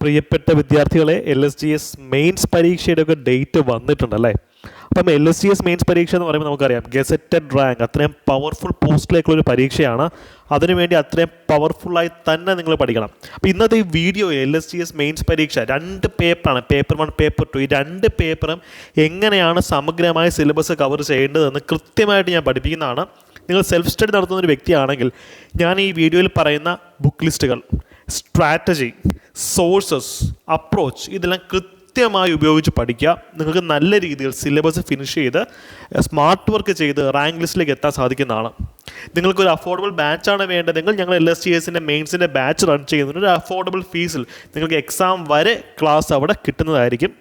പ്രിയപ്പെട്ട വിദ്യാർത്ഥികളെ L S G S mains പരീക്ഷയുടെ ഒക്കെ ഡേറ്റ് വന്നിട്ടുണ്ടല്ലേ? അപ്പം L S G S mains പരീക്ഷ എന്ന് പറയുമ്പോൾ നമുക്കറിയാം ഗസറ്റഡ് റാങ്ക് അത്രയും പവർഫുൾ പോസ്റ്റിലേക്കുള്ള ഒരു പരീക്ഷയാണ്. അതിനുവേണ്ടി അത്രയും പവർഫുള്ളായി തന്നെ നിങ്ങൾ പഠിക്കണം. അപ്പോൾ ഇന്നത്തെ ഈ video L S G S mains പരീക്ഷ രണ്ട് പേപ്പറാണ് പേപ്പർ വൺ പേപ്പർ ടു ഈ രണ്ട് പേപ്പറും എങ്ങനെയാണ് സമഗ്രമായ സിലബസ് കവർ ചെയ്യേണ്ടതെന്ന് കൃത്യമായിട്ട് ഞാൻ പഠിപ്പിക്കുന്നതാണ്. നിങ്ങൾ സെൽഫ് സ്റ്റഡി നടത്തുന്ന ഒരു വ്യക്തിയാണെങ്കിൽ ഞാൻ ഈ വീഡിയോയിൽ പറയുന്ന ബുക്ക് ലിസ്റ്റുകൾ സ്ട്രാറ്റജി സോഴ്സസ് അപ്രോച്ച് ഇതെല്ലാം കൃത്യമായി ഉപയോഗിച്ച് പഠിക്കുക. നിങ്ങൾക്ക് നല്ല രീതിയിൽ സിലബസ് ഫിനിഷ് ചെയ്ത് സ്മാർട്ട് വർക്ക് ചെയ്ത് റാങ്ക് ലിസ്റ്റിലേക്ക് എത്താൻ സാധിക്കുന്നതാണ്. നിങ്ങൾക്കൊരു അഫോർഡബിൾ ബാച്ചാണ് വേണ്ടതെങ്കിൽ ഞങ്ങൾ എൽ എസ് ടി എസിന്റെ മെയിൻസിന്റെ ബാച്ച് റൺ ചെയ്യുന്നുണ്ട് ഒരു അഫോർഡബിൾ ഫീസിൽ നിങ്ങൾക്ക് എക്സാം വരെ ക്ലാസ് അവിടെ കിട്ടുന്നതായിരിക്കും.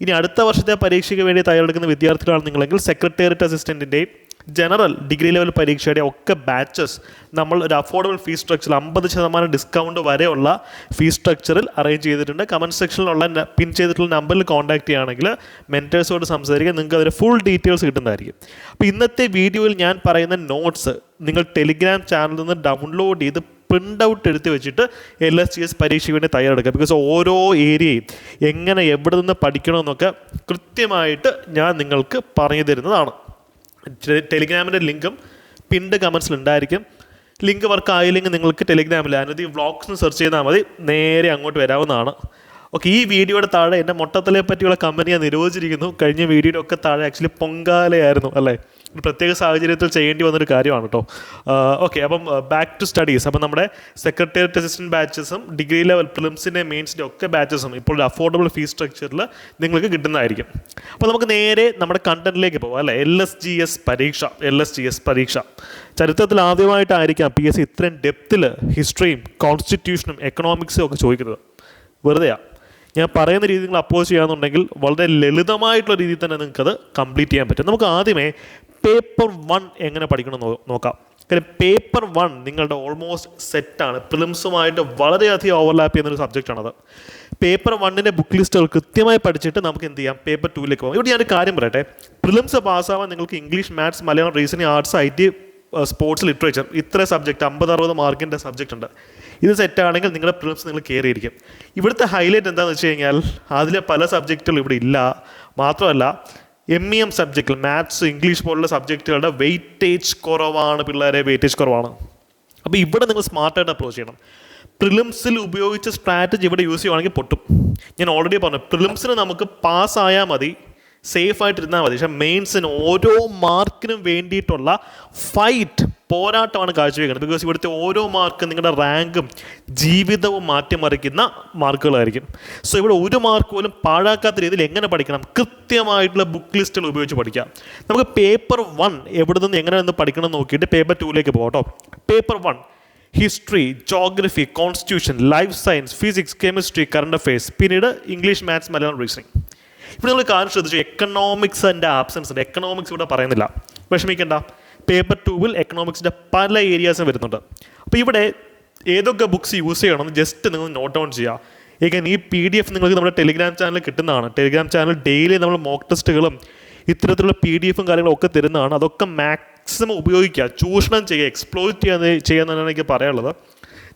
ഇനി അടുത്ത വർഷത്തെ പരീക്ഷയ്ക്ക് വേണ്ടി തയ്യാറെടുക്കുന്ന വിദ്യാർത്ഥികളാണ് നിങ്ങളെങ്കിൽ സെക്രട്ടേറിയറ്റ് അസിസ്റ്റന്റിന്റെയും ജനറൽ ഡിഗ്രി ലെവൽ പരീക്ഷയുടെ ഒക്കെ ബാച്ചസ് നമ്മൾ ഒരു അഫോർഡബിൾ ഫീസ് സ്ട്രക്ചറിൽ അമ്പത് ശതമാനം ഡിസ്കൗണ്ട് വരെയുള്ള ഫീസ് സ്ട്രക്ചറിൽ അറേഞ്ച് ചെയ്തിട്ടുണ്ട്. കമന്റ് സെക്ഷനിലുള്ള പിൻ ചെയ്തിട്ടുള്ള നമ്പറിൽ കോൺടാക്ട് ചെയ്യുകയാണെങ്കിൽ മെന്റേഴ്സോട് സംസാരിക്കുക നിങ്ങൾക്ക് അതിന്റെ ഫുൾ ഡീറ്റെയിൽസ് കിട്ടുന്നതായിരിക്കും. അപ്പോൾ ഇന്നത്തെ വീഡിയോയിൽ ഞാൻ പറയുന്ന നോട്ട്സ് നിങ്ങൾ ടെലിഗ്രാം ചാനലിൽ നിന്ന് ഡൗൺലോഡ് ചെയ്ത് പ്രിന്റ് ഔട്ട് എടുത്ത് വെച്ചിട്ട് എൽ എസ് സി എസ് പരീക്ഷയ്ക്ക് വേണ്ടി തയ്യാറെടുക്കുക. ബിക്കോസ് ഓരോ ഏരിയയും എങ്ങനെ എവിടെ നിന്ന് പഠിക്കണമെന്നൊക്കെ കൃത്യമായിട്ട് ഞാൻ നിങ്ങൾക്ക് പറഞ്ഞു തരുന്നതാണ്. ടെലിഗ്രാമിന്റെ ലിങ്കും പിൻഡ് കമൻസിൽ ഉണ്ടായിരിക്കും. ലിങ്ക് വർക്ക് ആയില്ലെങ്കിൽ നിങ്ങൾക്ക് ടെലിഗ്രാമിൽ അനുതി വ്ളോഗ്സ് സെർച്ച് ചെയ്താൽ മതി. നേരെ അങ്ങോട്ട് വരാവുന്നതാണ്. ഓക്കെ ഈ വീഡിയോയുടെ താഴെ എന്റെ മൊട്ടത്തലയെ പറ്റിയുള്ള കമ്പനി ഞാൻ നിരോധിച്ചിരിക്കുന്നു. കഴിഞ്ഞ വീഡിയോയുടെ ഒക്കെ താഴെ ആക്ച്വലി പൊങ്കാലയായിരുന്നു അല്ലേ? ഒരു പ്രത്യേക സാഹചര്യത്തിൽ ചെയ്യേണ്ടി വന്നൊരു കാര്യമാണ് കേട്ടോ ഓക്കെ അപ്പം ബാക്ക് ടു സ്റ്റഡീസ് അപ്പം നമ്മുടെ സെക്രട്ടേറിയറ്റ് അസിസ്റ്റന്റ് ബാച്ചസും ഡിഗ്രി ലെവൽ പ്രിലിംസിന്റെ മെയിൻസിന്റെ ഒക്കെ ബാച്ചസും ഇപ്പോൾ ഒരു അഫോർഡബിൾ ഫീസ് സ്ട്രക്ചറിൽ നിങ്ങൾക്ക് കിട്ടുന്നതായിരിക്കും. അപ്പോൾ നമുക്ക് നേരെ നമ്മുടെ കണ്ടന്റിലേക്ക് പോകാം അല്ലേ? എൽ എസ് ജി എസ് പരീക്ഷ എൽ എസ് ജി എസ് പരീക്ഷ. ചരിത്രത്തിൽ ആദ്യമായിട്ടായിരിക്കാം പി എസ് സി ഇത്രയും ഡെപ്തിൽ ഹിസ്റ്ററിയും കോൺസ്റ്റിറ്റ്യൂഷനും എക്കണോമിക്സും ഒക്കെ ചോദിക്കുന്നത്. വെറുതെയാണ് ഞാൻ പറയുന്ന രീതി നിങ്ങൾ അപ്പോസ് ചെയ്യാന്നുണ്ടെങ്കിൽ വളരെ ലളിതമായിട്ടുള്ള രീതിയിൽ തന്നെ നിങ്ങൾക്കത് കംപ്ലീറ്റ് ചെയ്യാൻ പറ്റും. നമുക്ക് ആദ്യമേ പേപ്പർ വൺ എങ്ങനെ പഠിക്കണം നോക്കാം. കാര്യം പേപ്പർ വൺ നിങ്ങളുടെ ഓൾമോസ്റ്റ് സെറ്റാണ് പ്രിലിംസുമായിട്ട് വളരെയധികം ഓവർലാപ്പ് ചെയ്യുന്ന ഒരു സബ്ജക്റ്റാണത് പേപ്പർ വണ്ണിന്റെ ബുക്ക് ലിസ്റ്റുകൾ കൃത്യമായി പഠിച്ചിട്ട് നമുക്ക് എന്ത് ചെയ്യാം? പേപ്പർ ടൂവിലേക്ക് പോകാം. ഇവിടെ ഞാനൊരു കാര്യം പറയട്ടെ. പ്രിലിംസ് പാസ്സാവാൻ നിങ്ങൾക്ക് English maths Malayalam reasoning arts I T sports literature ഇത്ര സബ്ജക്റ്റ് അമ്പത് അറുപത് മാർക്കിന്റെ സബ്ജക്റ്റ് ഉണ്ട്. ഇത് സെറ്റാണെങ്കിൽ നിങ്ങളുടെ പ്രിലിംസ് നിങ്ങൾ കയറിയിരിക്കും ഇവിടുത്തെ ഹൈലൈറ്റ് എന്താണെന്ന് വെച്ച് കഴിഞ്ഞാൽ അതിലെ പല സബ്ജക്റ്റുകളും ഇവിടെ ഇല്ല. മാത്രമല്ല എം ഇ എം സബ്ജക്റ്റിൽ മാത്സ് ഇംഗ്ലീഷ് പോലുള്ള സബ്ജക്റ്റുകളുടെ വെയിറ്റേജ് കുറവാണ് പിള്ളേരെ വെയിറ്റേജ് കുറവാണ്. അപ്പോൾ ഇവിടെ നിങ്ങൾ സ്മാർട്ടായിട്ട് അപ്രോച്ച് ചെയ്യണം. പ്രിലിംസിൽ ഉപയോഗിച്ച സ്ട്രാറ്റജി ഇവിടെ യൂസ് ചെയ്യുവാണെങ്കിൽ പൊട്ടും. ഞാൻ ഓൾറെഡി പറഞ്ഞു പ്രിലിംസിന് നമുക്ക് പാസ്സായാൽ മതി. സേഫ് ആയിട്ടിരുന്നാൽ മതി. പക്ഷേ മെയിൻസിന് ഓരോ മാർക്കിനും വേണ്ടിയിട്ടുള്ള ഫൈറ്റ് പോരാട്ടമാണ് കാഴ്ചവെക്കുന്നത്. ബിക്കോസ് ഇവിടുത്തെ ഓരോ മാർക്കും നിങ്ങളുടെ റാങ്കും ജീവിതവും മാറ്റിമറിക്കുന്ന മാർക്കുകളായിരിക്കും. സോ ഇവിടെ ഒരു മാർക്ക് പോലും പാഴാക്കാത്ത രീതിയിൽ എങ്ങനെ പഠിക്കണം? കൃത്യമായിട്ടുള്ള ബുക്ക് ലിസ്റ്റുകൾ ഉപയോഗിച്ച് പഠിക്കാം നമുക്ക് പേപ്പർ വൺ എവിടെ നിന്ന് എങ്ങനെ നിന്ന് പഠിക്കണം നോക്കിയിട്ട് പേപ്പർ ടൂവിലേക്ക് പോകാം കേട്ടോ. Paper one history geography constitution life science physics chemistry current affairs പിന്നീട് ഇംഗ്ലീഷ് മാത്സ് മലയാളം റീസണിങ് ഇവിടെ നമ്മൾ കാര്യം ശ്രദ്ധിച്ചു എക്കണോമിക്സ് എന്റെ ആബ്സെൻസ് ഉണ്ട്. എക്കണോമിക്സ് ഇവിടെ പറയുന്നില്ല. വിഷമിക്കണ്ട. പേപ്പർ ടൂവിൽ എക്കണോമിക്സിന്റെ പല ഏരിയാസും വരുന്നുണ്ട്. അപ്പോൾ ഇവിടെ ഏതൊക്കെ ബുക്സ് യൂസ് ചെയ്യണമെന്ന് ജസ്റ്റ് നിങ്ങൾ നോട്ട് ഡൗൺ ചെയ്യുക. ഏകൻ ഈ പി ഡി എഫ് നിങ്ങൾക്ക് നമ്മുടെ ടെലിഗ്രാം ചാനൽ കിട്ടുന്നതാണ്. ടെലിഗ്രാം ചാനൽ ഡെയിലി നമ്മൾ മോക്ക് ടെസ്റ്റുകളും ഇത്തരത്തിലുള്ള പി ഡി എഫും കാര്യങ്ങളും ഒക്കെ തരുന്നതാണ്. അതൊക്കെ മാക്സിമം ഉപയോഗിക്കുക. ചൂഷണം ചെയ്യുക എക്സ്പ്ലോയിറ്റ് ചെയ്യാൻ ചെയ്യാന്നാണ് എനിക്ക് പറയാനുള്ളത്.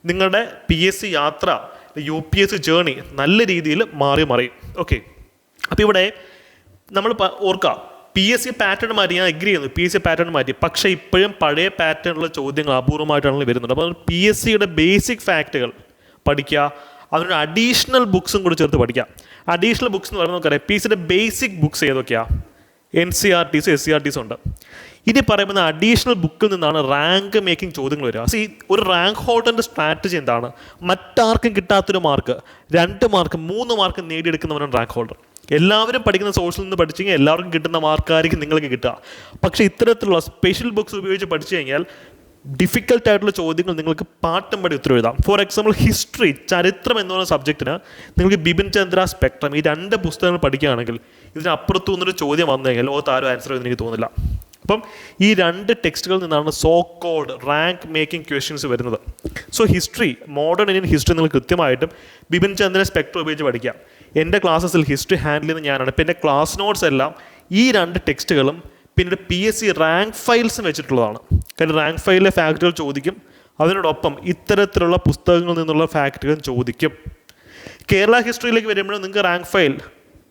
നിങ്ങളുടെ പി എസ് സി യാത്ര U P S C journey നല്ല രീതിയിൽ മാറി മറിയും ഓക്കെ അപ്പോൾ ഇവിടെ നമ്മൾ ഓർക്കാം പി എസ് സി പാറ്റേൺ മാറ്റി ഞാൻ അഗ്രി ചെയ്യുന്നു പി എസ് സി പാറ്റേൺ മാറ്റി. പക്ഷേ ഇപ്പോഴും പഴയ പാറ്റേണിലുള്ള ചോദ്യങ്ങൾ അപൂർവമായിട്ടാണ് വരുന്നത്. അപ്പോൾ പി എസ് സിയുടെ ബേസിക് ഫാക്റ്റുകൾ പഠിക്കുക അതിനൊരു അഡീഷണൽ ബുക്സും കൂടി ചേർത്ത് പഠിക്കുക അഡീഷണൽ ബുക്സ് എന്ന് പറയുന്നത് നമുക്കറിയാം പി എസ് സിയുടെ ബേസിക് ബുക്സ് ഏതൊക്കെയാണ് N C R Ts S C R Ts ഉണ്ട്. ഇനി പറയുന്ന അഡീഷണൽ ബുക്കിൽ നിന്നാണ് റാങ്ക് മേക്കിംഗ് ചോദ്യങ്ങൾ വരിക. സി ഒരു റാങ്ക് ഹോൾഡറിന്റെ സ്ട്രാറ്റജി എന്താണ്? മറ്റാർക്കും കിട്ടാത്തൊരു മാർക്ക് രണ്ട് മാർക്ക് മൂന്ന് മാർക്ക് നേടിയെടുക്കുന്നവരാണ് റാങ്ക് ഹോൾഡർ എല്ലാവരും പഠിക്കുന്ന സോഴ്സിൽ നിന്ന് പഠിച്ചെങ്കിൽ എല്ലാവർക്കും കിട്ടുന്ന മാർക്കായിരിക്കും നിങ്ങൾക്ക് കിട്ടുക. പക്ഷേ ഇത്തരത്തിലുള്ള സ്പെഷ്യൽ ബുക്സ് ഉപയോഗിച്ച് പഠിച്ചു കഴിഞ്ഞാൽ ഡിഫിക്കൽട്ട് ആയിട്ടുള്ള ചോദ്യങ്ങൾ നിങ്ങൾക്ക് പാട്ടും പടി ഉത്തരം എഴുതാം. ഫോർ എക്സാമ്പിൾ ഹിസ്റ്ററി ചരിത്രം എന്ന് പറയുന്ന സബ്ജക്റ്റിന് നിങ്ങൾക്ക് ബിപിൻ ചന്ദ്ര സ്പെക്ട്രം ഈ രണ്ട് പുസ്തകങ്ങൾ പഠിക്കുകയാണെങ്കിൽ ഇതിനപ്പുറത്തു നിന്നൊരു ചോദ്യം വന്നു കഴിഞ്ഞാൽ ലോകത്ത് ആരും ആൻസർ ചെയ്യുന്ന എനിക്ക് തോന്നില്ല അപ്പം ഈ രണ്ട് ടെക്സ്റ്റുകളിൽ നിന്നാണ് so code rank making questions വരുന്നത് so history modern Indian history നിങ്ങൾ കൃത്യമായിട്ടും ബിപിൻ ചന്ദ്രൻ സ്പെക്ട്രം ഉപയോഗിച്ച് പഠിക്കാം. എന്റെ ക്ലാസ്സസിൽ ഹിസ്റ്ററി ഹാൻഡിൽ ചെയ്യുന്ന ഞാനാണ്. എന്റെ ക്ലാസ് നോട്ട്സ് എല്ലാം ഈ രണ്ട് ടെക്സ്റ്റുകളും പിന്നീട് പി എസ് സി റാങ്ക് ഫയൽസും വെച്ചിട്ടുള്ളതാണ്. കാരണം റാങ്ക് ഫയലിലെ ഫാക്റ്റുകൾ ചോദിക്കും. അതിനോടൊപ്പം ഇത്തരത്തിലുള്ള പുസ്തകങ്ങളിൽ നിന്നുള്ള ഫാക്റ്റുകൾ ചോദിക്കും. കേരള ഹിസ്റ്ററിയിലേക്ക് വരുമ്പോൾ നിങ്ങൾക്ക് റാങ്ക് ഫയൽ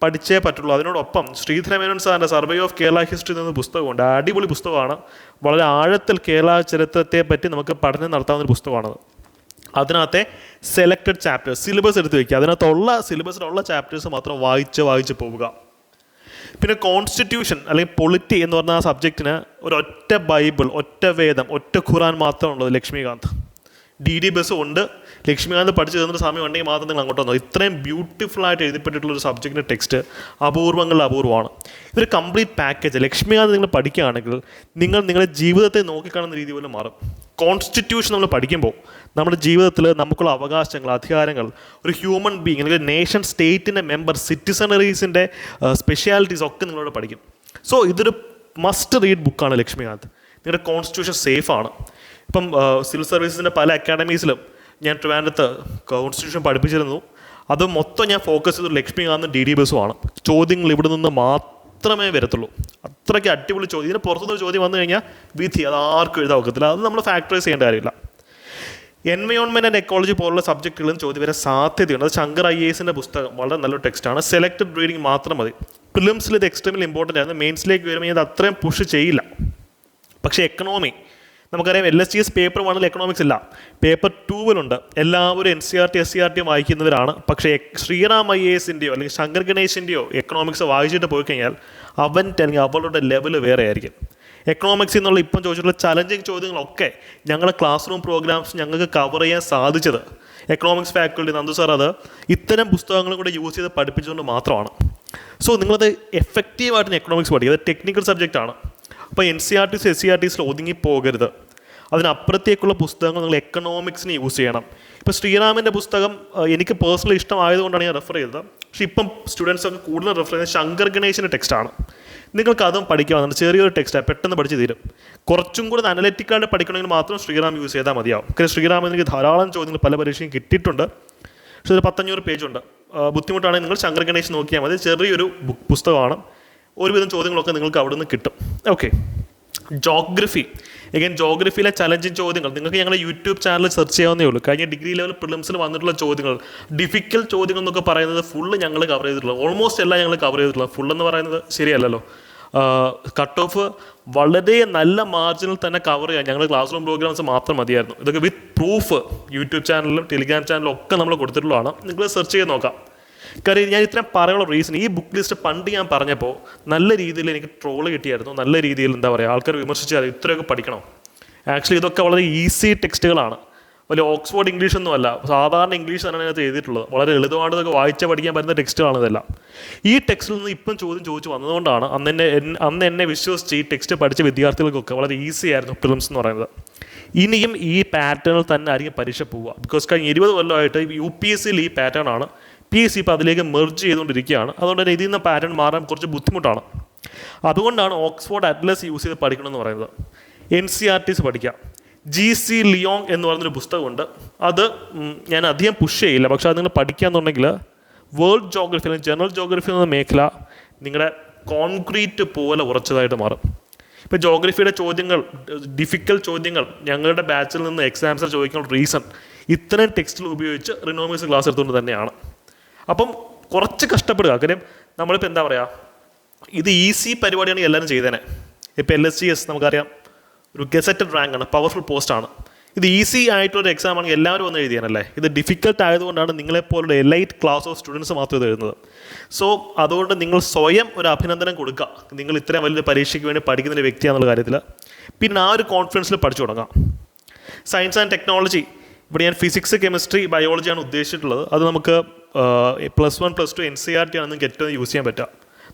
പഠിച്ചേ പറ്റുള്ളൂ. അതിനോടൊപ്പം ശ്രീധരമേനോൻ സാറിന്റെ സർവേ ഓഫ് കേരള ഹിസ്റ്ററി എന്ന പുസ്തകമുണ്ട്. അടിപൊളി പുസ്തകമാണ്. വളരെ ആഴത്തിൽ കേരള ചരിത്രത്തെ പറ്റി നമുക്ക് പഠനം നടത്താവുന്ന ഒരു പുസ്തകമാണത്. അതിനകത്തെ സെലക്റ്റഡ് ചാപ്റ്റേഴ്സ് സിലബസ് എടുത്ത് വയ്ക്കുക അതിനകത്തുള്ള സിലബസിലുള്ള ചാപ്റ്റേഴ്സ് മാത്രം വായിച്ച് വായിച്ച് പോവുക. പിന്നെ കോൺസ്റ്റിറ്റ്യൂഷൻ അല്ലെങ്കിൽ പൊളിറ്റി എന്ന് പറഞ്ഞ ആ സബ്ജക്റ്റിന് ഒരൊറ്റ ബൈബിൾ ഒറ്റ വേദം ഒറ്റ ഖുറാൻ മാത്രമുള്ളത് ലക്ഷ്മികാന്ത്. ഡി ഡി ബസ് ഉണ്ട്. ലക്ഷ്മികാന്ത് പഠിച്ചു തന്നൊരു സമയം ഉണ്ടെങ്കിൽ മാത്രം നിങ്ങൾ അങ്ങോട്ട് വന്നു. ഇത്രയും ബ്യൂട്ടിഫുൾ ആയിട്ട് എഴുതിപ്പെട്ടിട്ടുള്ള ഒരു സബ്ജക്റ്റിന്റെ ടെക്സ്റ്റ് അപൂർവങ്ങളിൽ അപൂർവമാണ്. ഇതൊരു കംപ്ലീറ്റ് പാക്കേജ് ലക്ഷ്മികാന്ത് നിങ്ങൾ പഠിക്കുകയാണെങ്കിൽ നിങ്ങൾ നിങ്ങളുടെ ജീവിതത്തെ നോക്കിക്കാണുന്ന രീതി പോലും മാറും. കോൺസ്റ്റിറ്റ്യൂഷൻ നമ്മൾ പഠിക്കുമ്പോൾ നമ്മുടെ ജീവിതത്തിൽ നമുക്കുള്ള അവകാശങ്ങൾ അധികാരങ്ങൾ ഒരു ഹ്യൂമൻ ബീങ് അല്ലെങ്കിൽ നേഷൻ സ്റ്റേറ്റിന്റെ മെമ്പർ സിറ്റിസണറീസിന്റെ സ്പെഷ്യാലിറ്റീസ് ഒക്കെ നിങ്ങളോട് പഠിക്കും. സോ ഇതൊരു മസ്റ്റ് റീഡ് ബുക്കാണ് ലക്ഷ്മികാന്ത്. നിങ്ങളുടെ കോൺസ്റ്റിറ്റ്യൂഷൻ സേഫാണ് ഇപ്പം സിവിൽ സർവീസിന്റെ പല അക്കാഡമീസിലും ഞാൻ ട്രിവാൻഡ്രത്ത് കോൺസ്റ്റിറ്റ്യൂഷൻ പഠിപ്പിച്ചിരുന്നു. അത് മൊത്തം ഞാൻ ഫോക്കസ് ചെയ്തത് ലക്ഷ്മികാന്തും ഡി ഡി ബസുമാണ് ചോദ്യങ്ങൾ ഇവിടെ നിന്ന് മാത്രമേ വരത്തുള്ളൂ. അത്രയ്ക്ക് അടിപൊളി ചോദ്യം. ഇതിന് പുറത്തുനിന്ന് ചോദ്യം വന്നു കഴിഞ്ഞാൽ വിധി അത് ആർക്കും എഴുതാൻ ഒക്കത്തില്ല. അത് നമ്മൾ ഫാക്ടറൈസ് ചെയ്യേണ്ട കാര്യമില്ല. എൻവയോൺമെന്റ് ആൻഡ് എക്കോളജി പോലുള്ള സബ്ജക്റ്റുകളും ചോദ്യം വരെ സാധ്യതയുണ്ട്. അത് ശങ്കർ ഐ എസിന്റെ പുസ്തകം വളരെ നല്ലൊരു ടെക്സ്റ്റാണ് സെലക്റ്റഡ് റീഡിങ് മാത്രം മതി. പ്രിലിംസിൽ ഇത് എക്സ്ട്രീമിൽ ഇമ്പോർട്ടന്റ് ആയിരുന്നു. മെയിൻസിലേക്ക് വരുമ്പോൾ ഇത് അത്രയും പുഷ് ചെയ്യില്ല. പക്ഷേ എക്കണോമി നമുക്കറിയാം L S G S paper വണ്ണിൽ എക്കണോമിക്സ് ഇല്ല. പേപ്പർ ടൂവിലുണ്ട് എല്ലാവരും N C R T S C R T വായിക്കുന്നവരാണ്. പക്ഷേ ശ്രീറാം ഐ എ എസിന്റെയോ അല്ലെങ്കിൽ ശങ്കർ ഗണേശിന്റെയോ എക്കണോമിക്സ് വായിച്ചിട്ട് പോയി കഴിഞ്ഞാൽ അവന്റെ അല്ലെങ്കിൽ അവളുടെ ലെവൽ വേറെ ആയിരിക്കും. എക്കണോമിക്സ് എന്നുള്ള ഇപ്പം ചോദിച്ചിട്ടുള്ള ചലഞ്ചിങ് ചോദ്യങ്ങളൊക്കെ ഞങ്ങളുടെ ക്ലാസ് റൂം പ്രോഗ്രാംസ് ഞങ്ങൾക്ക് കവർ ചെയ്യാൻ സാധിച്ചത്. എക്കണോമിക്സ് ഫാക്കൽറ്റി നന്ദു സാർ അത് ഇത്തരം പുസ്തകങ്ങളും കൂടെ യൂസ് ചെയ്ത് പഠിപ്പിച്ചുകൊണ്ട് മാത്രമാണ്. സോ നിങ്ങളത് എഫക്റ്റീവായിട്ട് എക്കണോമിക്സ് പഠിക്കുക. അത് ടെക്നിക്കൽ സബ്ജക്റ്റാണ് അപ്പോൾ N C R Ts S C R ടിസിൽ ഒതുങ്ങി പോകരുത് അതിനപ്പുറത്തേക്കുള്ള പുസ്തകങ്ങൾ നിങ്ങൾ എക്കണോമിക്സിന് യൂസ് ചെയ്യണം. ഇപ്പോൾ ശ്രീറാമിന്റെ പുസ്തകം എനിക്ക് പേഴ്സണലി ഇഷ്ടമായതുകൊണ്ടാണ് ഞാൻ റെഫർ ചെയ്തത്. പക്ഷേ ഇപ്പം സ്റ്റുഡൻസൊക്കെ കൂടുതൽ റെഫർ ചെയ്യുന്നത് ശങ്കർ ഗണേശിന്റെ ടെക്സ്റ്റാണ് നിങ്ങൾക്ക് അതും പഠിക്കാവുന്നതാണ്. ചെറിയൊരു ടെക്സ്റ്റാണ് പെട്ടെന്ന് പഠിച്ച് തീരും. കുറച്ചും കൂടി അനലറ്റിക്കായിട്ട് പഠിക്കണമെങ്കിൽ മാത്രം ശ്രീറാം യൂസ് ചെയ്താൽ മതിയാവും. കാരണം ശ്രീറാം എനിക്ക് ധാരാളം ചോദ്യങ്ങൾ പല പരീക്ഷയും കിട്ടിയിട്ടുണ്ട്. പക്ഷേ ഒരു പത്തഞ്ഞൂറ് പേജുണ്ട് ബുദ്ധിമുട്ടാണെങ്കിൽ നിങ്ങൾ ശങ്കർ ഗണേശ് നോക്കിയാൽ മതി. ചെറിയൊരു ബുക്ക് പുസ്തകമാണ്. ഒരുവിധം ചോദ്യങ്ങളൊക്കെ നിങ്ങൾക്ക് അവിടെ നിന്ന് കിട്ടും ഓക്കെ ജോഗ്രഫി എഗൈൻ ജോഗ്രഫിയിലെ ചലഞ്ചിങ് ചോദ്യങ്ങൾ. നിങ്ങൾക്ക് ഞങ്ങളുടെ യൂട്യൂബ് ചാനൽ സെർച്ച് ചെയ്യാവുന്നേ ഉള്ളൂ. കഴിഞ്ഞ ഡിഗ്രി ലെവൽ പ്രിലിംസിൽ വന്നിട്ടുള്ള ചോദ്യങ്ങൾ. ഡിഫിക്കൽ ചോദ്യങ്ങൾ എന്നൊക്കെ പറയുന്നത് ഫുള്ള് ഞങ്ങൾ കവർ ചെയ്തിട്ടുള്ളൂ ഓൾമോസ്റ്റ് എല്ലാം ഞങ്ങൾ കവർ ചെയ്തിട്ടുള്ളൂ ഫുൾ എന്ന് പറയുന്നത് ശരിയല്ലല്ലോ. കട്ട് ഓഫ് വളരെ നല്ല മാർജിനിൽ തന്നെ കവർ ചെയ്യാൻ ഞങ്ങൾ ക്ലാസ് റൂം പ്രോഗ്രാംസ് മാത്രം മതിയായിരുന്നു. ഇതൊക്കെ വിത്ത് പ്രൂഫ് യൂട്യൂബ് ചാനലിലും ടെലിഗ്രാം ചാനലിലും ഒക്കെ നമ്മൾ കൊടുത്തിട്ടുള്ളതാണ്. നിങ്ങൾ സെർച്ച് ചെയ്ത് നോക്കാം. കാര്യം ഞാൻ ഇത്രയും പറയാനുള്ള റീസൺ ഈ ബുക്ക് ലിസ്റ്റ് പണ്ട് ഞാൻ പറഞ്ഞപ്പോൾ നല്ല രീതിയിൽ എനിക്ക് ട്രോൾ കിട്ടിയായിരുന്നു. നല്ല രീതിയിൽ എന്താ പറയുക ആൾക്കാർ വിമർശിച്ചാൽ ഇത്രയൊക്കെ പഠിക്കണം. ആക്ച്വലി ഇതൊക്കെ വളരെ ഈസി ടെക്സ്റ്റുകളാണ് വലിയ ഓക്സ്ഫോർഡ് ഇംഗ്ലീഷ് ഒന്നും അല്ല സാധാരണ ഇംഗ്ലീഷ് തന്നെ അതിനകത്ത് എഴുതിയിട്ടുള്ളത്. വളരെ ലളിതമായിട്ട് ഇതൊക്കെ വായിച്ച പഠിക്കാൻ പറ്റുന്ന ടെക്സ്റ്റുകളാണ് ഇതെല്ലാം. ഈ ടെക്സ്റ്റിൽ നിന്ന് ഇപ്പം ചോദ്യം ചോദിച്ചു വന്നതുകൊണ്ടാണ് അന്ന് എന്നെ അന്ന് എന്നെ വിശ്വസിച്ച് ഈ ടെക്സ്റ്റ് പഠിച്ച വിദ്യാർത്ഥികൾക്കൊക്കെ വളരെ ഈസി ആയിരുന്നു ഫിലിംസ് എന്ന് പറയുന്നത്. ഇനിയും ഈ പാറ്റേണിൽ തന്നെ ആയിരിക്കും പരീക്ഷ പോവുക. ബിക്കോസ് കഴിഞ്ഞ ഇരുപത് കൊല്ലമായിട്ട് യു പി എസ് സിയിൽ ഈ പാറ്റേൺ ആണ്. പി എസ് സി ഇപ്പോൾ അതിലേക്ക് മെർജ് ചെയ്തുകൊണ്ടിരിക്കുകയാണ്. അതുകൊണ്ട് തന്നെ ഇതിൽ നിന്ന് പാറ്റേൺ മാറാൻ കുറച്ച് ബുദ്ധിമുട്ടാണ്. അതുകൊണ്ടാണ് ഓക്സ്ഫോർഡ് അറ്റ്ലസ് യൂസ് ചെയ്ത് പഠിക്കണമെന്ന് പറയുന്നത്. എൻ സി ആർ ടിസ് പഠിക്കാം. ജി സി ലിയോങ് എന്ന് പറയുന്നൊരു പുസ്തകമുണ്ട്. അത് ഞാൻ അധികം പുഷ് ചെയ്യില്ല. പക്ഷെ അത് നിങ്ങൾ പഠിക്കുകയെന്നുണ്ടെങ്കിൽ വേൾഡ് ജോഗ്രഫി അല്ലെങ്കിൽ ജനറൽ ജോഗ്രഫി എന്ന മേഖല നിങ്ങളുടെ കോൺക്രീറ്റ് പോലെ ഉറച്ചതായിട്ട് മാറും. ഇപ്പോൾ ജോഗ്രഫിയുടെ ചോദ്യങ്ങൾ ഡിഫിക്കൽ ചോദ്യങ്ങൾ ഞങ്ങളുടെ ബാച്ചിൽ നിന്ന് എക്സാംസിൽ ചോദിക്കാനുള്ള റീസൺ ഇത്തരം ടെക്സ്റ്റിൽ ഉപയോഗിച്ച് റിനോമിക്സ് ക്ലാസ് എടുത്തുകൊണ്ട് തന്നെയാണ്. അപ്പം കുറച്ച് കഷ്ടപ്പെടുക. കാര്യം നമ്മളിപ്പോൾ എന്താ പറയുക ഇത് ഈസി പരിപാടിയാണ് എല്ലാവരും ചെയ്തേനെ. ഇപ്പോൾ എൽ എസ് സി എസ് നമുക്കറിയാം. ഒരു ഗസറ്റഡ് റാങ്ക് ആണ് പവർഫുൾ പോസ്റ്റാണ് ഇത് ഈസി ആയിട്ടുള്ളൊരു എക്സാം ആണെങ്കിൽ എല്ലാവരും വന്ന് എഴുതിയാണല്ലേ ഇത് ഡിഫിക്കൽട്ട് ആയതുകൊണ്ടാണ് നിങ്ങളെപ്പോലുള്ള എലൈറ്റ് ക്ലാസ് ഓഫ് സ്റ്റുഡൻസ് മാത്രം ഇത് എഴുതുന്നത്. സോ അതുകൊണ്ട് നിങ്ങൾ സ്വയം ഒരു അഭിനന്ദനം കൊടുക്കുക. നിങ്ങൾ ഇത്രയും വലിയ പരീക്ഷയ്ക്ക് വേണ്ടി പഠിക്കുന്ന ഒരു വ്യക്തിയാണെന്നുള്ള കാര്യത്തിൽ പിന്നെ ആ ഒരു കോൺഫിഡൻസിൽ പഠിച്ചു തുടങ്ങാം. സയൻസ് ആൻഡ് ടെക്നോളജി ഇവിടെ ഞാൻ ഫിസിക്സ് കെമിസ്ട്രി ബയോളജിയാണ് ഉദ്ദേശിച്ചിട്ടുള്ളത്. അത് നമുക്ക് plus one plus two N C R T ആണെന്ന് ഗെറ്റ് യൂസ് ചെയ്യാൻ പറ്റുക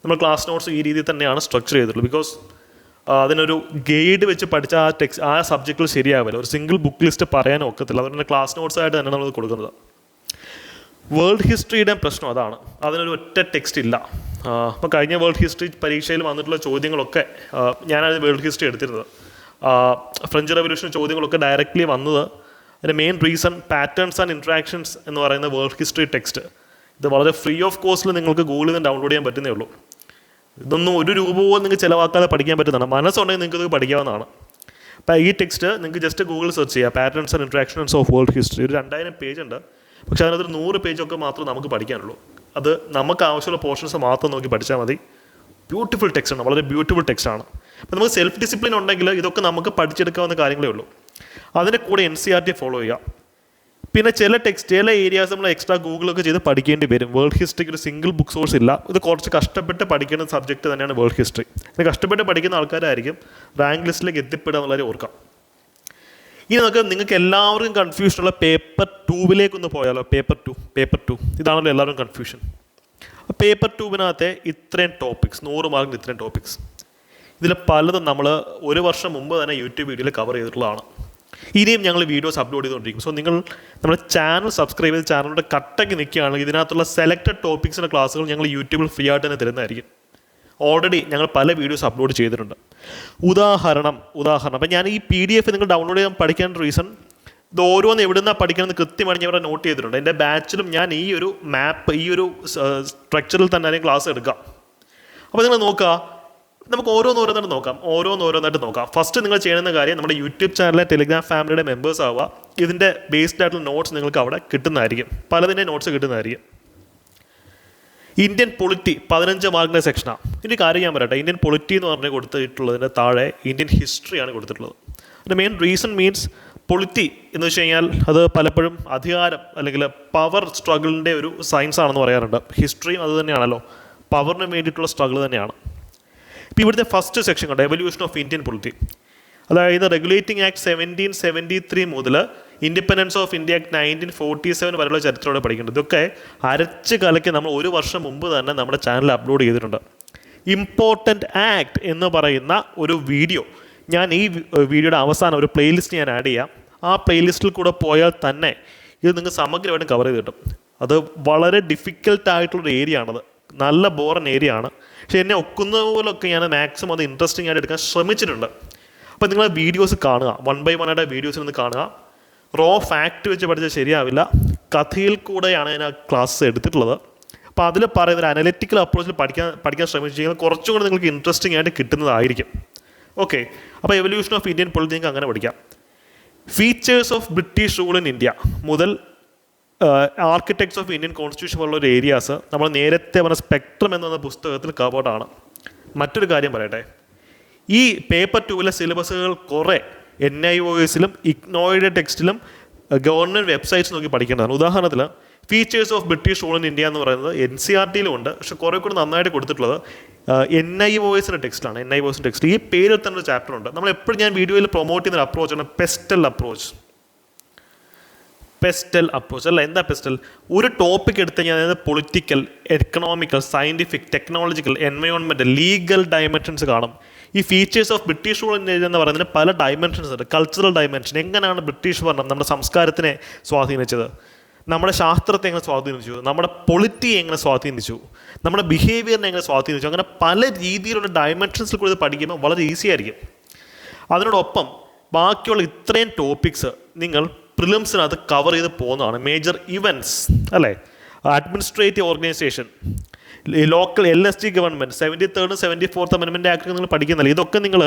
നമ്മൾ ക്ലാസ് നോട്ട്സ് ഈ രീതിയിൽ തന്നെയാണ് സ്ട്രക്ചർ ചെയ്തിട്ടുള്ളത്. ബിക്കോസ് അതിനൊരു ഗൈഡ് വെച്ച് പഠിച്ച ആ ടെക്സ്റ്റ് ആ സബ്ജക്റ്റിൽ ശരിയാവില്ല. ഒരു സിംഗിൾ ബുക്ക് ലിസ്റ്റ് പറയാൻ ഒക്കത്തില്ല. അതുകൊണ്ട് ക്ലാസ് നോട്ട്സ് ആയിട്ട് തന്നെ നമ്മൾ കൊടുക്കുന്നത്. വേൾഡ് ഹിസ്റ്ററിയുടെ പ്രശ്നം അതാണ്. അതിനൊരു ഒറ്റ ടെക്സ്റ്റ് ഇല്ല. അപ്പോൾ കഴിഞ്ഞ വേൾഡ് ഹിസ്റ്ററി പരീക്ഷയിൽ വന്നിട്ടുള്ള ചോദ്യങ്ങളൊക്കെ ഞാനത് വേൾഡ് ഹിസ്റ്ററി എടുത്തിരുന്നത്. ഫ്രഞ്ച് റവല്യൂഷൻ ചോദ്യങ്ങളൊക്കെ ഡയറക്റ്റ്ലി വന്നത് അതിന്റെ main reason patterns and interactions എന്ന് പറയുന്ന വേൾഡ് ഹിസ്റ്ററി ടെക്സ്റ്റ് ഇത് വളരെ ഫ്രീ ഓഫ് കോസ്റ്റിൽ നിങ്ങൾക്ക് ഗൂഗിളിൽ നിന്ന് ഡൗൺലോഡ് ചെയ്യാൻ പറ്റുന്നേ ഉള്ളൂ. ഇതൊന്നും ഒരു രൂപ പോലും നിങ്ങൾക്ക് ചിലവാക്കാതെ പഠിക്കാൻ പറ്റുന്നതാണ്. മനസ്സുണ്ടെങ്കിൽ നിങ്ങൾക്ക് ഇത് പഠിക്കാവുന്നതാണ്. അപ്പോൾ ഈ ടെക്സ്റ്റ് നിങ്ങൾക്ക് ജസ്റ്റ് ഗൂഗിൾ സെർച്ച് ചെയ്യുക patterns and interactions of world history ഒരു രണ്ടായിരം പേജ് ഉണ്ട്. പക്ഷേ അതിനകത്ത് നൂറ് പേജൊക്കെ മാത്രം നമുക്ക് പഠിക്കാനുള്ളൂ. അത് നമുക്ക് ആവശ്യമുള്ള പോർഷൻസ് മാത്രം നോക്കി പഠിച്ചാൽ മതി. ബ്യൂട്ടിഫുൾ ടെക്സ്റ്റ് ആണ്. വളരെ ബ്യൂട്ടിഫുൾ ടെക്സ്റ്റ് ആണ്. അപ്പോൾ നമുക്ക് സെൽഫ് ഡിസിപ്ലിൻ ഉണ്ടെങ്കിൽ ഇതൊക്കെ നമുക്ക് പഠിച്ചെടുക്കാവുന്ന കാര്യങ്ങളേ ഉള്ളൂ. അതിന്റെ കൂടെ N C R T follow ചെയ്യുക പിന്നെ ചില ടെക്സ്റ്റ് ചില ഏരിയാസ് നമ്മൾ എക്സ്ട്രാ ഗൂഗിളൊക്കെ ചെയ്ത് പഠിക്കേണ്ടി വരും. വേൾഡ് ഹിസ്റ്ററിക്ക് ഒരു സിംഗിൾ ബുക്ക് സോഴ്സ് ഇല്ല. ഇത് കുറച്ച് കഷ്ടപ്പെട്ട് പഠിക്കുന്ന സബ്ജക്റ്റ് തന്നെയാണ് വേൾഡ് ഹിസ്റ്ററി ഇത് കഷ്ടപ്പെട്ട് പഠിക്കുന്ന ആൾക്കാരായിരിക്കും റാങ്ക് ലിസ്റ്റിലേക്ക് എത്തിപ്പെടുക എന്നുള്ളത് ഓർക്കാം. ഇനി നമുക്ക് നിങ്ങൾക്ക് എല്ലാവർക്കും കൺഫ്യൂഷനുള്ള പേപ്പർ ടൂവിലേക്കൊന്ന് പോയാലോ? പേപ്പർ ടു പേപ്പർ ടു ഇതാണല്ലോ എല്ലാവരും കൺഫ്യൂഷൻ പേപ്പർ ടൂവിനകത്ത് ഇത്രയും ടോപ്പിക്സ് നൂറ് മാർക്കിന് ഇത്രയും ടോപ്പിക്സ് ഇതിൽ പലതും നമ്മൾ ഒരു വർഷം മുമ്പ് തന്നെ യൂട്യൂബ് വീഡിയോയിൽ കവർ ചെയ്തിട്ടുള്ളതാണ്. ഇനിയും ഞങ്ങൾ വീഡിയോസ് അപ്ലോഡ് ചെയ്തുകൊണ്ടിരിക്കും. സോ നിങ്ങൾ നമ്മുടെ ചാനൽ സബ്സ്ക്രൈബ് ചെയ്ത് ചാനലിന്റെ കട്ടയ്ക്ക് നിൽക്കുകയാണെങ്കിൽ ഇതിനകത്തുള്ള സെലക്റ്റഡ് ടോപ്പിക്സിന്റെ ക്ലാസ്സുകൾ ഞങ്ങൾ യൂട്യൂബിൽ ഫ്രീ ആയിട്ട് തന്നെ തരുന്നതായിരിക്കും. ഓൾറെഡി ഞങ്ങൾ പല വീഡിയോസ് അപ്ലോഡ് ചെയ്തിട്ടുണ്ട്. ഉദാഹരണം ഉദാഹരണം. അപ്പം ഞാൻ ഈ പി ഡി എഫ് നിങ്ങൾ ഡൗൺലോഡ് ചെയ്യാൻ പഠിക്കാൻ റീസൺ ഇത് ഓരോന്ന് എവിടുന്നാണ് പഠിക്കണമെന്ന് കൃത്യമായിട്ട് ഞാൻ ഇവിടെ നോട്ട് ചെയ്തിട്ടുണ്ട്. എന്റെ ബാച്ചിലും ഞാൻ ഈ ഒരു മാപ്പ് ഈ ഒരു സ്ട്രക്ചറിൽ തന്നെ ക്ലാസ് എടുക്കാം. അപ്പോൾ നിങ്ങൾ നോക്കുക നമുക്ക് ഓരോന്നോരോന്നായിട്ട് നോക്കാം. ഓരോന്നോരോന്നായിട്ട് നോക്കാം. ഫസ്റ്റ് നിങ്ങൾ ചെയ്യുന്ന കാര്യം നമ്മുടെ യൂട്യൂബ് ചാനലിലെ ടെലിഗ്രാം ഫാമിലിയുടെ മെമ്പേഴ്സ് ആവുക. ഇതിന്റെ ബേസ്ഡ് ആയിട്ടുള്ള നോട്ട്സ് നിങ്ങൾക്ക് അവിടെ കിട്ടുന്നതായിരിക്കും. പലതിന്റെ നോട്ട്സ് കിട്ടുന്നതായിരിക്കും. ഇന്ത്യൻ പൊളിറ്റി പതിനഞ്ച് മാർക്കിന്റെ സെക്ഷനാണ് ഇനി കാര്യം ഞാൻ പറയട്ടെ. ഇന്ത്യൻ പൊളിറ്റി എന്ന് പറഞ്ഞ് കൊടുത്തിട്ടുള്ളതിന്റെ താഴെ ഇന്ത്യൻ ഹിസ്റ്ററിയാണ് കൊടുത്തിട്ടുള്ളത്. അതിന്റെ മെയിൻ റീസൺ മീൻസ് പൊളിറ്റി എന്ന് വെച്ച് കഴിഞ്ഞാൽ അത് പലപ്പോഴും അധികാരം അല്ലെങ്കിൽ പവർ സ്ട്രഗിളിന്റെ ഒരു സയൻസ് ആണെന്ന് പറയാറുണ്ട്. ഹിസ്റ്ററിയും അത് തന്നെയാണല്ലോ. പവറിന് വേണ്ടിയിട്ടുള്ള സ്ട്രഗിൾ തന്നെയാണ്. ഇപ്പോൾ ഇവിടുത്തെ ഫസ്റ്റ് സെക്ഷൻ കണ്ട? എവല്യൂഷൻ ഓഫ് ഇന്ത്യൻ പൊളിറ്റി അതായത് regulating act seventeen seventy three മുതൽ independence of India act nineteen forty seven വരെയുള്ള ചരിത്രത്തോടെ പഠിക്കേണ്ടത്. ഇതൊക്കെ അരച്ച് കലക്കി നമ്മൾ ഒരു വർഷം മുമ്പ് തന്നെ നമ്മുടെ ചാനൽ അപ്ലോഡ് ചെയ്തിട്ടുണ്ട്. ഇമ്പോർട്ടന്റ് ആക്ട് എന്ന് പറയുന്ന ഒരു വീഡിയോ ഞാൻ ഈ വീഡിയോയുടെ അവസാനം ഒരു പ്ലേലിസ്റ്റ് ഞാൻ ആഡ് ചെയ്യാം. ആ പ്ലേലിസ്റ്റിൽ കൂടെ പോയാൽ തന്നെ ഇത് നിങ്ങൾക്ക് സമഗ്രമായിട്ടും കവർ ചെയ്ത് കിട്ടും. അത് വളരെ ഡിഫിക്കൽട്ടായിട്ടുള്ളൊരു ഏരിയ ആണത്. നല്ല ബോറൻ ഏരിയ ആണ്. പക്ഷെ എന്നെ ഒക്കുന്ന പോലൊക്കെ ഞാൻ മാക്സിമം അത് ഇൻട്രസ്റ്റിംഗ് ആയിട്ട് എടുക്കാൻ ശ്രമിച്ചിട്ടുണ്ട്. അപ്പോൾ നിങ്ങൾ വീഡിയോസ് കാണുക. വൺ ബൈ വൺ ആയിട്ട് വീഡിയോസിൽ നിന്ന് കാണുക. റോ ഫാക്റ്റ് വെച്ച് പഠിച്ചാൽ ശരിയാവില്ല. കഥയിൽ കൂടെയാണ് ഞാൻ ആ ക്ലാസ് എടുത്തിട്ടുള്ളത്. അപ്പോൾ അതിൽ പറയുന്ന ഒരു അനലറ്റിക്കൽ അപ്രോച്ചിൽ പഠിക്കാൻ പഠിക്കാൻ ശ്രമിച്ചു കഴിഞ്ഞാൽ കുറച്ചും കൂടി നിങ്ങൾക്ക് ഇൻട്രസ്റ്റിംഗ് ആയിട്ട് കിട്ടുന്നതായിരിക്കും. ഓക്കെ അപ്പോൾ എവല്യൂഷൻ ഓഫ് ഇന്ത്യൻ പൊളിറ്റി നിങ്ങൾക്ക് അങ്ങനെ പഠിക്കാം. Features of British rule in India മുതൽ ആർക്കിടെക്ട്സ് ഓഫ് ഇന്ത്യൻ കോൺസ്റ്റിറ്റ്യൂഷൻ പോലുള്ള ഒരു ഏരിയാസ് നമ്മൾ നേരത്തെ പറഞ്ഞ സ്പെക്ട്രം എന്ന പുസ്തകത്തിൽ കവേർഡാണ് മറ്റൊരു കാര്യം പറയട്ടെ. ഈ പേപ്പർ ടൂവിലെ സിലബസുകൾ കുറേ എൻ ഐ ഒ എസിലും ഇഗ്നോയുടെ ടെക്സ്റ്റിലും ഗവൺമെന്റ് വെബ്സൈറ്റ്സ് നോക്കി പഠിക്കേണ്ടതാണ് ഉദാഹരണത്തിൽ features of British rule in India എന്ന് പറയുന്നത് എൻ സി ആർ ടിയിലും ഉണ്ട്. പക്ഷെ കുറേ കൂടി നന്നായിട്ട് കൊടുത്തിട്ടുള്ളത് എൻ ഐ ഒ എസിന്റെ ടെക്സ്റ്റാണ് എൻ ഐ ഒ എസിന്റെ ടെക്സ്റ്റ് ഈ പേരിൽ തന്നെ ഒരു ചാപ്റ്റർ ഉണ്ട്. നമ്മൾ എപ്പോഴും ഞാൻ വീഡിയോയിൽ പ്രൊമോട്ട് ചെയ്യുന്ന ഒരു അപ്രോച്ചാണ് പെസ്റ്റൽ അപ്രോച്ച് പെസ്റ്റൽ അപ്രോച്ച് അല്ല എന്താ പെസ്റ്റൽ ഒരു ടോപ്പിക് എടുത്തു കഴിഞ്ഞാൽ അതായത് political economical scientific technological environment legal dimensions കാണും. ഈ ഫീച്ചേഴ്സ് ഓഫ് ബ്രിട്ടീഷ് റൂൾ എന്ന് പറയുന്നതിന് പല ഡയമെൻഷൻസ് ഉണ്ട്. കൾച്ചറൽ ഡയമെൻഷൻ എങ്ങനെയാണ് ബ്രിട്ടീഷ് ഭരണം നമ്മുടെ സംസ്കാരത്തിനെ സ്വാധീനിച്ചത്? നമ്മുടെ ശാസ്ത്രത്തെ എങ്ങനെ സ്വാധീനിച്ചു? നമ്മുടെ പൊളിറ്റി എങ്ങനെ സ്വാധീനിച്ചു? നമ്മുടെ ബിഹേവിയറിനെ എങ്ങനെ സ്വാധീനിച്ചു? അങ്ങനെ പല രീതിയിലുള്ള ഡയമെൻഷൻസിൽ കൂടി ഇത് പഠിക്കുമ്പോൾ വളരെ ഈസി ആയിരിക്കും. അതിനോടൊപ്പം ബാക്കിയുള്ള ഇത്രയും ടോപ്പിക്സ് നിങ്ങൾ പ്രിലിംസിനകത്ത് കവർ ചെയ്ത് പോകുന്നതാണ് മേജർ ഇവന്റ്സ് അല്ലേ? Administrative organisation local L S T government seventy third seventy fourth അമെൻമെന്റ് act നിങ്ങൾ പഠിക്കുന്നില്ല? ഇതൊക്കെ നിങ്ങൾ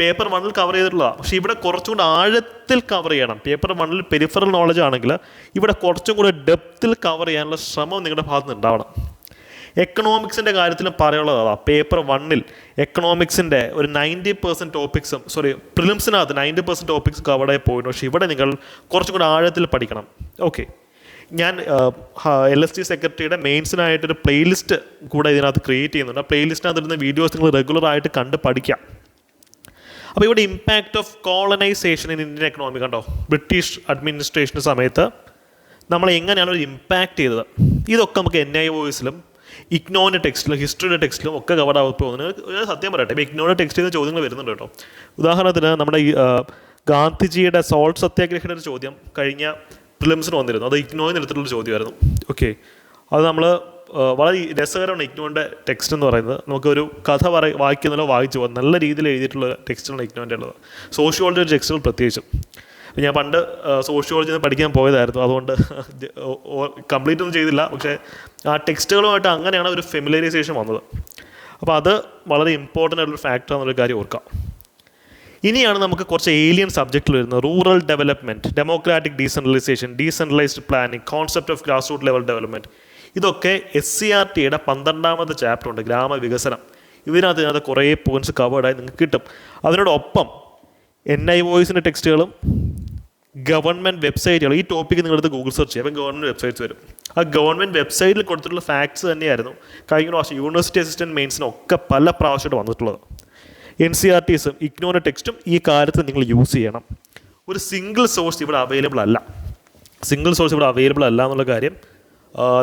പേപ്പർ വണ്ണിൽ കവർ ചെയ്തിട്ടുള്ളതാണ്. പക്ഷേ ഇവിടെ കുറച്ചും കൂടി ആഴത്തിൽ കവർ ചെയ്യണം. പേപ്പർ വണ്ണിൽ പെരിഫറൽ നോളജ് ആണെങ്കിൽ ഇവിടെ കുറച്ചും കൂടി ഡെപ്തിൽ കവർ ചെയ്യാനുള്ള ശ്രമം നിങ്ങളുടെ ഭാഗത്ത് നിന്ന് ഉണ്ടാവണം എക്കണോമിക്സിന്റെ കാര്യത്തിലും അതാ പേപ്പർ വണ്ണിൽ എക്കണോമിക്സിന്റെ ഒരു നയന്റി പെർസെന്റ് ടോപ്പിക്സും സോറി പ്രിലിംസിനകത്ത് നയന്റി പെർസെന്റ് ടോപ്പിക്സ് കവറായി പോയിട്ടുണ്ട്. പക്ഷേ ഇവിടെ നിങ്ങൾ കുറച്ചും കൂടി ആഴത്തിൽ പഠിക്കണം. ഓക്കെ ഞാൻ എൽ എസ് ടി സെക്രട്ടറിയുടെ മെയിൻസിനായിട്ടൊരു പ്ലേലിസ്റ്റ് കൂടെ ഇതിനകത്ത് ക്രിയേറ്റ് ചെയ്യുന്നുണ്ട്. ആ പ്ലേലിസ്റ്റിനകത്ത് ഇരുന്ന വീഡിയോസ് നിങ്ങൾ റെഗുലറായിട്ട് കണ്ട് പഠിക്കാം. അപ്പോൾ ഇവിടെ impact of colonisation in Indian economy കണ്ടോ? ബ്രിട്ടീഷ് അഡ്മിനിസ്ട്രേഷന്റെ സമയത്ത് നമ്മൾ എങ്ങനെയാണ് ഒരു ഇമ്പാക്റ്റ് ചെയ്തത്? ഇതൊക്കെ നമുക്ക് എൻ ഐ ഒസിലും ഇഗ്നോന്റെ ടെക്സ്റ്റിലും ഹിസ്റ്ററിയുടെ ടെക്സ്റ്റിലും ഒക്കെ കവർ ആവുമ്പോൾ ഞാൻ സത്യം പറയട്ടെ ഇപ്പോൾ ഇഗ്നോയുടെ ടെക്സ്റ്റിൽ നിന്ന് ചോദ്യങ്ങൾ വരുന്നുണ്ട് കേട്ടോ. ഉദാഹരണത്തിന് നമ്മുടെ ഈ ഗാന്ധിജിയുടെ സോൾട്ട് സത്യാഗ്രഹിയുടെ ഒരു ചോദ്യം കഴിഞ്ഞ പ്രിലിംസിന് വന്നിരുന്നു. അത് ഇഗ്നോയിൽ നിരത്തിലുള്ള ചോദ്യമായിരുന്നു. ഓക്കെ അത് നമ്മൾ വളരെ രസകരമാണ് ഇഗ്നോന്റെ ടെക്സ്റ്റ് എന്ന് പറയുന്നത്. നമുക്കൊരു കഥ പറ വായിക്കുന്നല്ലോ വായിച്ചു പോകാം നല്ല രീതിയിൽ എഴുതിയിട്ടുള്ള ടെക്സ്റ്റാണ് ഇഗ്നോന്റെ ഉള്ളത്. സോഷ്യോളജി ടെക്സ്റ്റുകൾ പ്രത്യേകിച്ചും. ഞാൻ പണ്ട് സോഷ്യോളജി പഠിക്കാൻ പോയതായിരുന്നു. അതുകൊണ്ട് കംപ്ലീറ്റ് ഒന്നും ചെയ്തില്ല. പക്ഷേ ആ ടെക്സ്റ്റുകളുമായിട്ട് അങ്ങനെയാണ് ഒരു ഫെമിലൈസേഷൻ വന്നത്. അപ്പോൾ അത് വളരെ ഇമ്പോർട്ടന്റ് ആയിട്ടുള്ള ഫാക്ടർ എന്നൊരു കാര്യം ഓർക്കാം ഇനിയാണ് നമുക്ക് കുറച്ച് ഏലിയൻ സബ്ജക്റ്റിൽ വരുന്നത്. Rural development democratic decentralisation decentralised planning concept of grass root level development ഇതൊക്കെ എസ് സി ആർ ടിയുടെ പന്ത്രണ്ടാമത്തെ ചാപ്റ്റർ ഉണ്ട് ഗ്രാമവികസനം ഇതിനകത്ത് ഇതിനകത്ത് കുറേ പോയിന്റ്സ് കവേർഡായി നിങ്ങൾക്ക് കിട്ടും. അതിനോടൊപ്പം എൻ ഐ വോയിസിന്റെ ടെക്സ്റ്റുകളും ഗവൺമെന്റ് വെബ്സൈറ്റുകൾ ഈ ടോപ്പിക്ക് നിങ്ങളെടുത്ത് ഗൂഗിൾ സെർച്ച് ചെയ്യാം. അപ്പം ഗവൺമെന്റ് വെബ്സൈറ്റ്സ് വരും. ആ ഗവൺമെന്റ് വെബ്സൈറ്റിൽ കൊടുത്തിട്ടുള്ള ഫാക്ട്സ് തന്നെയായിരുന്നു കഴിഞ്ഞ പ്രാവശ്യം യൂണിവേഴ്സിറ്റി അസിസ്റ്റന്റ് മെയിൻസിനും ഒക്കെ പല പ്രാവശ്യമായിട്ട് വന്നിട്ടുള്ളത്. എൻ സി ആർ ടിസും ഇഗ്നോറിന്റെ ടെക്സ്റ്റും ഈ കാര്യത്തിൽ നിങ്ങൾ യൂസ് ചെയ്യണം. ഒരു സിംഗിൾ സോഴ്സ് ഇവിടെ അവൈലബിൾ അല്ല. സിംഗിൾ സോഴ്സ് ഇവിടെ അവൈലബിൾ അല്ല എന്നുള്ള കാര്യം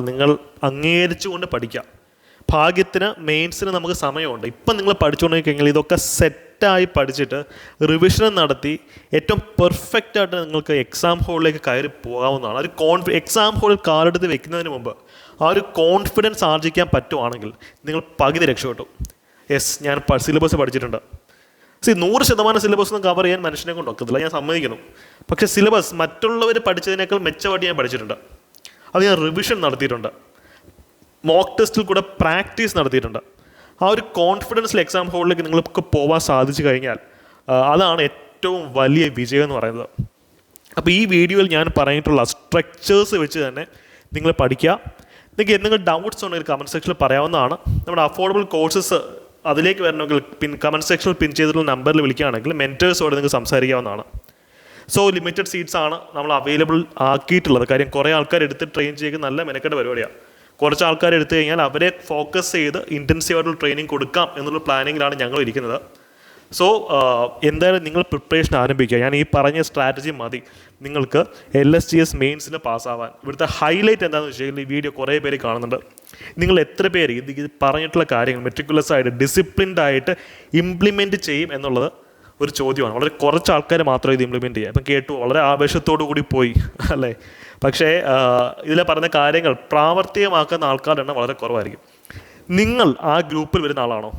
നിങ്ങൾ അംഗീകരിച്ചുകൊണ്ട് പഠിക്കാം ഭാഗ്യത്തിന് മെയിൻസിന് നമുക്ക് സമയമുണ്ട്. ഇപ്പം നിങ്ങൾ പഠിച്ചുകൊണ്ടിരിക്കുകയെങ്കിൽ ഇതൊക്കെ സെറ്റായി പഠിച്ചിട്ട് റിവിഷനും നടത്തി ഏറ്റവും പെർഫെക്റ്റ് ആയിട്ട് നിങ്ങൾക്ക് എക്സാം ഹോളിലേക്ക് കയറി പോകാവുന്നതാണ്. ഒരു കോൺഫി എക്സാം ഹോളിൽ കാലെടുത്ത് വെക്കുന്നതിന് മുമ്പ് ആ ഒരു കോൺഫിഡൻസ് ആർജിക്കാൻ പറ്റുവാണെങ്കിൽ നിങ്ങൾ പകുതി രക്ഷപ്പെട്ടു. യെസ് ഞാൻ സിലബസ് പഠിച്ചിട്ടുണ്ട്. സി നൂറ് ശതമാനം സിലബസ് ഒന്നും കവർ ചെയ്യാൻ മനുഷ്യനെ കൊണ്ട് ഒക്കത്തില്ല. ഞാൻ സമ്മതിക്കുന്നു. പക്ഷേ സിലബസ് മറ്റുള്ളവർ പഠിച്ചതിനേക്കാൾ മെച്ചമായിട്ട് ഞാൻ പഠിച്ചിട്ടുണ്ട്. അത് ഞാൻ റിവിഷൻ നടത്തിയിട്ടുണ്ട്. മോക്ക് ടെസ്റ്റിൽ കൂടെ പ്രാക്ടീസ് നടത്തിയിട്ടുണ്ട്. ആ ഒരു കോൺഫിഡൻസിൽ എക്സാം ഹോളിലേക്ക് നിങ്ങൾക്ക് പോകാൻ സാധിച്ചു കഴിഞ്ഞാൽ അതാണ് ഏറ്റവും വലിയ വിജയം എന്ന് പറയുന്നത്. അപ്പോൾ ഈ വീഡിയോയിൽ ഞാൻ പറഞ്ഞിട്ടുള്ള സ്ട്രക്ചേഴ്സ് വെച്ച് തന്നെ നിങ്ങൾ പഠിക്കുക. നിങ്ങൾക്ക് എന്തെങ്കിലും ഡൗട്ട്സ് ഉണ്ടെങ്കിൽ കമന്റ് സെക്ഷനിൽ പറയാവുന്നതാണ്. നമ്മുടെ അഫോർഡബിൾ കോഴ്സസ് അതിലേക്ക് വരണമെങ്കിൽ പിൻ കമന്റ് സെക്ഷനിൽ പിൻ ചെയ്തിട്ടുള്ള നമ്പറിൽ വിളിക്കുകയാണെങ്കിൽ മെന്റേഴ്സോട് നിങ്ങൾക്ക് സംസാരിക്കാവുന്നതാണ്. സോ ലിമിറ്റഡ് സീറ്റ്സ് ആണ് നമ്മൾ അവൈലബിൾ ആക്കിയിട്ടുള്ളത്. കാര്യം കുറേ ആൾക്കാർ എടുത്ത് ട്രെയിൻ ചെയ്യുക നല്ല മെനക്കെട്ട പരിപാടിയാണ് കുറച്ച് ആൾക്കാർ എടുത്തു കഴിഞ്ഞാൽ അവരെ ഫോക്കസ് ചെയ്ത് ഇന്റൻസീവ് ആയിട്ടുള്ള ട്രെയിനിങ് കൊടുക്കാം എന്നുള്ള പ്ലാനിങ്ങിലാണ് ഞങ്ങൾ ഇരിക്കുന്നത്. സോ എന്തായാലും നിങ്ങൾ പ്രിപ്പറേഷൻ ആരംഭിക്കുക. ഞാൻ ഈ പറഞ്ഞ സ്ട്രാറ്റജി മതി. നിങ്ങൾക്ക് എൽ എസ് ജി എസ് മെയിൻസിന് പാസ്സാവാൻ ഇവിടുത്തെ ഹൈലൈറ്റ് എന്താണെന്ന് വെച്ച് കഴിഞ്ഞാൽ ഈ വീഡിയോ കുറേ പേര് കാണുന്നുണ്ട്. നിങ്ങൾ എത്ര പേര് ഇത് പറഞ്ഞിട്ടുള്ള കാര്യങ്ങൾ മെട്രിക്കുലസ് ആയിട്ട് ഡിസിപ്ലിൻഡ് ആയിട്ട് ഇംപ്ലിമെന്റ് ചെയ്യും എന്നുള്ളത് ഒരു ചോദ്യമാണ്. വളരെ കുറച്ച് ആൾക്കാർ മാത്രമേ ഇത് ഇംപ്ലിമെന്റ് ചെയ്യുക അപ്പം കേട്ടു വളരെ ആവേശത്തോടു കൂടി പോയി അല്ലേ? പക്ഷേ ഇതിൽ പറഞ്ഞ കാര്യങ്ങൾ പ്രാവർത്തികമാക്കുന്ന ആൾക്കാരുടെ എണ്ണം വളരെ കുറവായിരിക്കും. നിങ്ങൾ ആ ഗ്രൂപ്പിൽ വരുന്ന ആളാണോ?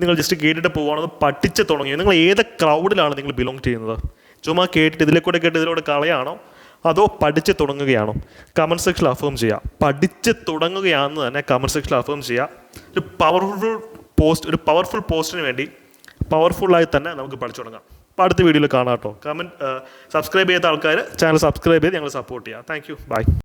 നിങ്ങൾ ജസ്റ്റ് കേട്ടിട്ട് പോവുകയാണോ പഠിച്ച് തുടങ്ങിയോ? നിങ്ങൾ ഏത് ക്രൗഡിലാണ് നിങ്ങൾ ബിലോങ് ചെയ്യുന്നത്? ചുമ്മാ കേട്ടിട്ട് ഇതിലെ കൂടെ കേട്ട് ഇതിലൂടെ കളയാണോ? അതോ പഠിച്ച് തുടങ്ങുകയാണോ? കമന്റ് സെക്ഷനിൽ അഫേം ചെയ്യുക പഠിച്ച് തുടങ്ങുകയാണെന്ന് തന്നെ കമന്റ് സെക്ഷനിൽ അഫേം ചെയ്യുക ഒരു പവർഫുൾ പോസ്റ്റ് ഒരു പവർഫുൾ പോസ്റ്റിന് വേണ്ടി പവർഫുള്ളായി തന്നെ നമുക്ക് പഠിച്ചു തുടങ്ങാം. അപ്പോൾ അടുത്ത വീഡിയോയിൽ കാണാം കേട്ടോ. കമന്റ് സബ്സ്ക്രൈബ് ചെയ്ത ആൾക്കാർ ചാനൽ സബ്സ്ക്രൈബ് ചെയ്ത് ഞങ്ങൾ സപ്പോർട്ട് ചെയ്യാം. Thank you by